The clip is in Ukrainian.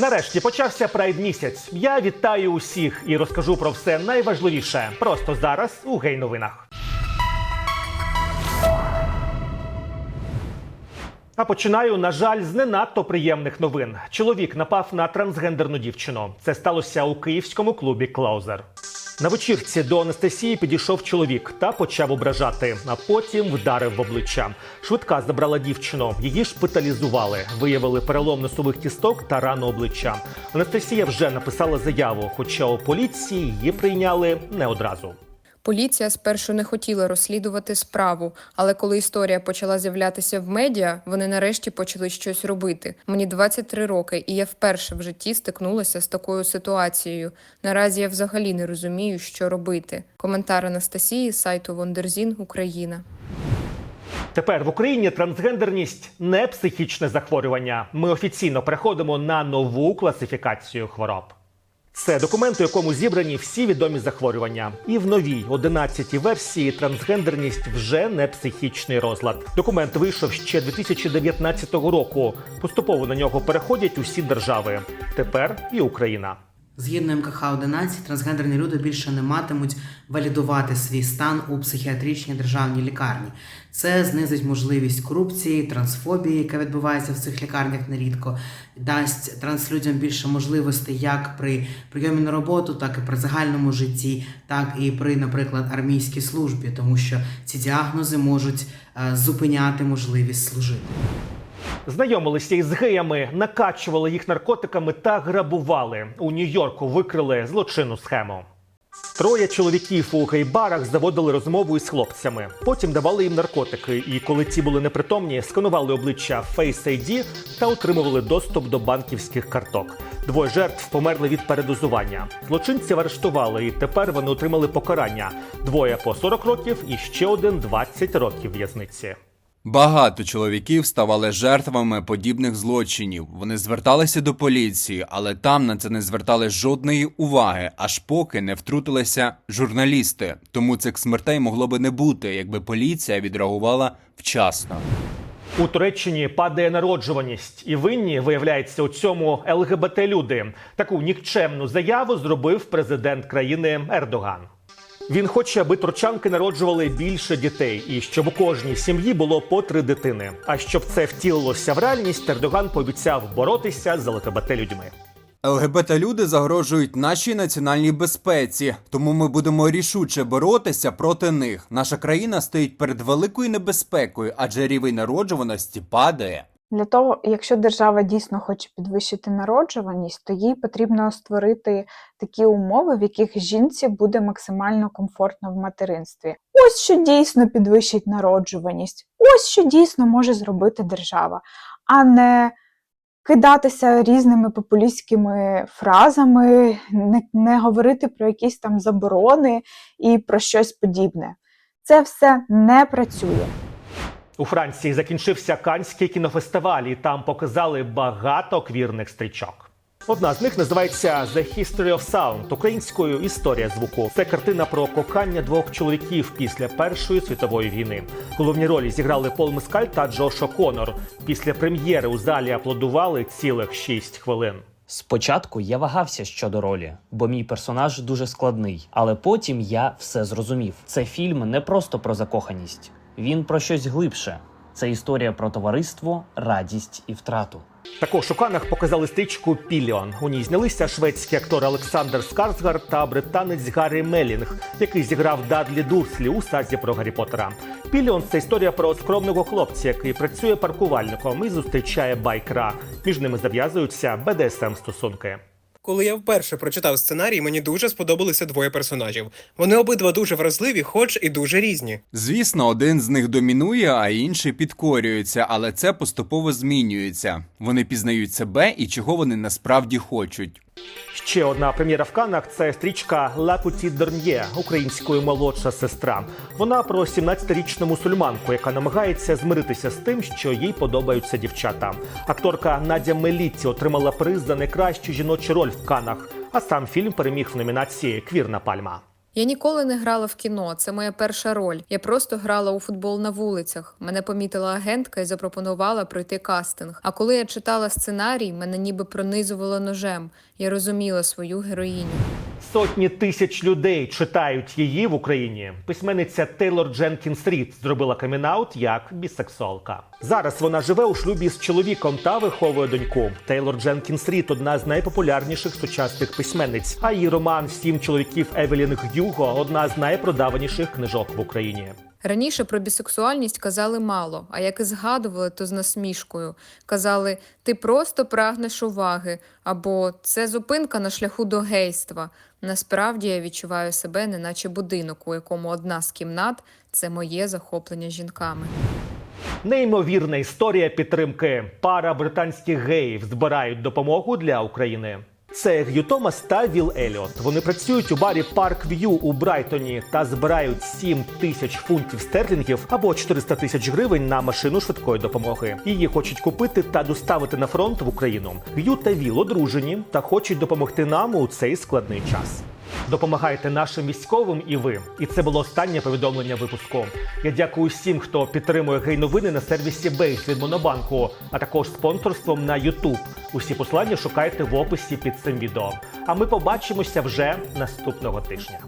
Нарешті почався прайд місяць. Я вітаю усіх і розкажу про все найважливіше просто зараз у гей новинах. А починаю, на жаль, з не надто приємних новин. Чоловік напав на трансгендерну дівчину. Це сталося у київському клубі Клаузер. На вечірці до Анастасії підійшов чоловік та почав ображати, а потім вдарив в обличчя. Швидка забрала дівчину. Її шпиталізували. Виявили перелом носових кісток та рану обличчя. Анастасія вже написала заяву, хоча у поліції її прийняли не одразу. Поліція спершу не хотіла розслідувати справу, але коли історія почала з'являтися в медіа, вони нарешті почали щось робити. Мені 23 роки, і я вперше в житті стикнулася з такою ситуацією. Наразі я взагалі не розумію, що робити. Коментар Анастасії сайту Вондерзін Україна. Тепер в Україні трансгендерність не психічне захворювання. Ми офіційно переходимо на нову класифікацію хвороб. Це документ, у якому зібрані всі відомі захворювання. І в новій 11-й версії трансгендерність вже не психічний розлад. Документ вийшов ще 2019 року. Поступово на нього переходять усі держави. Тепер і Україна. Згідно МКХ-11, трансгендерні люди більше не матимуть валідувати свій стан у психіатричній державній лікарні. Це знизить можливість корупції, трансфобії, яка відбувається в цих лікарнях нерідко, дасть транслюдям більше можливостей як при прийомі на роботу, так і при загальному житті, так і при, наприклад, армійській службі, тому що ці діагнози можуть е, зупиняти можливість служити. Знайомилися із геями, накачували їх наркотиками та грабували. У Нью-Йорку викрили злочинну схему. Троє чоловіків у гей-барах заводили розмову із хлопцями. Потім давали їм наркотики, і коли ті були непритомні, сканували обличчя Face ID та отримували доступ до банківських карток. Двоє жертв померли від передозування. Злочинців арештували, і тепер вони отримали покарання: двоє по 40 років і ще один 20 років в'язниці. Багато чоловіків ставали жертвами подібних злочинів. Вони зверталися до поліції, але там на це не звертали жодної уваги, аж поки не втрутилися журналісти. Тому цих смертей могло би не бути, якби поліція відреагувала вчасно. У Туреччині падає народжуваність, і винні виявляється у цьому ЛГБТ люди. Таку нікчемну заяву зробив президент країни Ердоган. Він хоче, аби турчанки народжували більше дітей, і щоб у кожній сім'ї було по три дитини. А щоб це втілилося в реальність, Ердоган пообіцяв боротися з ЛГБТ людьми. ЛГБТ люди загрожують нашій національній безпеці, тому ми будемо рішуче боротися проти них. Наша країна стоїть перед великою небезпекою, адже рівень народжуваності падає. Для того, якщо держава дійсно хоче підвищити народжуваність, то їй потрібно створити такі умови, в яких жінці буде максимально комфортно в материнстві. Ось що дійсно підвищить народжуваність, ось що дійсно може зробити держава, а не кидатися різними популістськими фразами, не, не говорити про якісь там заборони і про щось подібне. Це все не працює. У Франції закінчився Канський кінофестиваль, і там показали багато квірних стрічок. Одна з них називається The History of Sound українською історія звуку. Це картина про кохання двох чоловіків після Першої світової війни. Головні ролі зіграли Пол Мескаль та Джош О'Конор. Після прем'єри у залі аплодували цілих 6 хвилин. Спочатку я вагався щодо ролі, бо мій персонаж дуже складний. Але потім я все зрозумів. Це фільм не просто про закоханість, він про щось глибше. Це історія про товариство, радість і втрату. Також у Канах показали стрічку Піліон. У ній знялися шведський актор Олександр Скарсгард та британець Гаррі Мелінг, який зіграв Дадлі Дурслі у сазі про Гаррі Поттера. Піліон це історія про скромного хлопця, який працює паркувальником і зустрічає байкера. Між ними зав'язуються БДСМ стосунки. Коли я вперше прочитав сценарій, мені дуже сподобалися двоє персонажів. Вони обидва дуже вразливі, хоч і дуже різні. Звісно, один з них домінує, а інший підкорюється, але це поступово змінюється. Вони пізнають себе і чого вони насправді хочуть. Ще одна прем'єра в Канах це стрічка Лакуті Дорньє» українською молодша сестра. Вона про 17-річну мусульманку, яка намагається змиритися з тим, що їй подобаються дівчата. Акторка Надя Мелітті отримала приз за найкращу жіночу роль в Канах. А сам фільм переміг в номінації Квірна пальма. Я ніколи не грала в кіно, це моя перша роль. Я просто грала у футбол на вулицях. Мене помітила агентка і запропонувала пройти кастинг. А коли я читала сценарій, мене ніби пронизувало ножем. Я розуміла свою героїню. Сотні тисяч людей читають її в Україні. Письменниця Тейлор Дженкінс Рід зробила камінаут як бісексуалка. Зараз вона живе у шлюбі з чоловіком та виховує доньку. Тейлор Дженкінс Рід одна з найпопулярніших сучасних письменниць. А її роман Сім чоловіків Евелін Гюго одна з найпродаваніших книжок в Україні. Раніше про бісексуальність казали мало, а як і згадували, то з насмішкою. Казали, ти просто прагнеш уваги, або це зупинка на шляху до гейства. Насправді я відчуваю себе, неначе будинок, у якому одна з кімнат це моє захоплення жінками. Неймовірна історія підтримки. Пара британських геїв збирають допомогу для України. Це Г'ю Томас та Віл Еліот. Вони працюють у барі Парк В'ю у Брайтоні та збирають 7 тисяч фунтів стерлінгів або 400 тисяч гривень на машину швидкої допомоги. Її хочуть купити та доставити на фронт в Україну. Г'ю та Віл одружені та хочуть допомогти нам у цей складний час. Допомагайте нашим військовим і ви. І це було останнє повідомлення випуску. Я дякую всім, хто підтримує гей-новини на сервісі Бейс від Монобанку, а також спонсорством на YouTube. Усі послання шукайте в описі під цим відео. А ми побачимося вже наступного тижня.